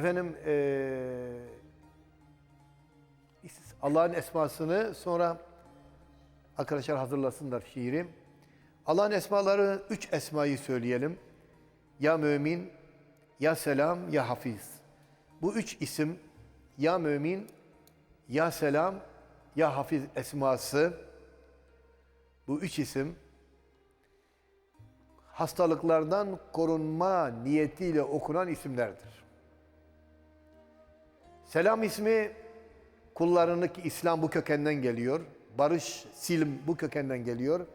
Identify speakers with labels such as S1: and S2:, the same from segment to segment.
S1: Efendim eee, Allah'ın esmasını sonra arkadaşlar hazırlasınlar şiiri. Allah'ın esmaları üç esmayı söyleyelim. Ya mümin, ya selam, ya hafiz. Bu üç isim ya mümin, ya selam, ya hafiz esması. Bu üç isim hastalıklardan korunma niyetiyle okunan isimlerdir. Selam ismi kullarındaki İslam bu kökenden geliyor. Barış, silm bu kökenden geliyor.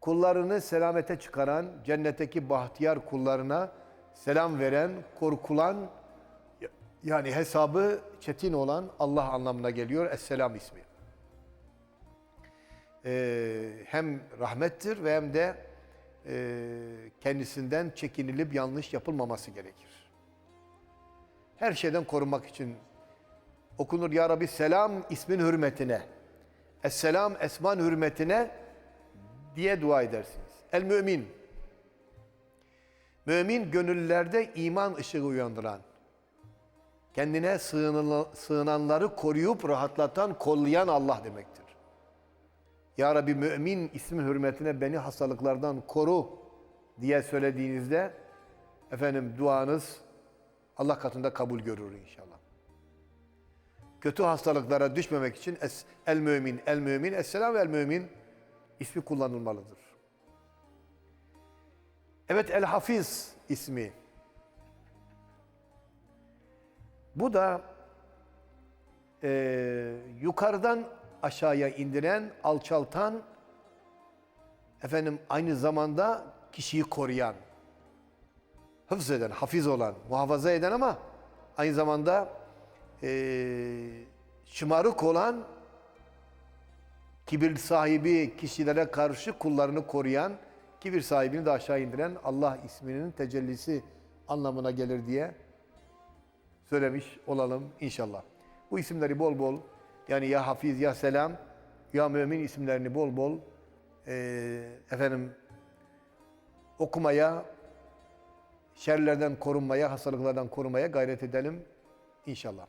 S1: Kullarını selamete çıkaran, cennetteki bahtiyar kullarına selam veren, korkulan, yani hesabı çetin olan Allah anlamına geliyor Esselam ismi. Ee, hem rahmettir ve hem de e, kendisinden çekinilip yanlış yapılmaması gerekir. Her şeyden korunmak için okunur ya Rabbi selam ismin hürmetine. Esselam esman hürmetine diye dua edersiniz. El mümin. Mümin gönüllerde iman ışığı uyandıran, kendine sığınanları koruyup rahatlatan, kollayan Allah demektir. Ya Rabbi mümin ismin hürmetine beni hastalıklardan koru diye söylediğinizde efendim duanız Allah katında kabul görür inşallah. Kötü hastalıklara düşmemek için es, el mümin, el mümin, esselam el mümin ismi kullanılmalıdır. Evet el hafiz ismi. Bu da eee, yukarıdan aşağıya indiren, alçaltan, efendim aynı zamanda kişiyi koruyan, hıfz eden, hafiz olan, muhafaza eden ama aynı zamanda eee şımarık olan, kibir sahibi kişilere karşı kullarını koruyan, kibir sahibini de aşağı indiren Allah isminin tecellisi anlamına gelir diye söylemiş olalım inşallah. Bu isimleri bol bol yani ya Hafiz ya Selam ya Mümin isimlerini bol bol eee, efendim okumaya, şerlerden korunmaya, hastalıklardan korunmaya gayret edelim inşallah.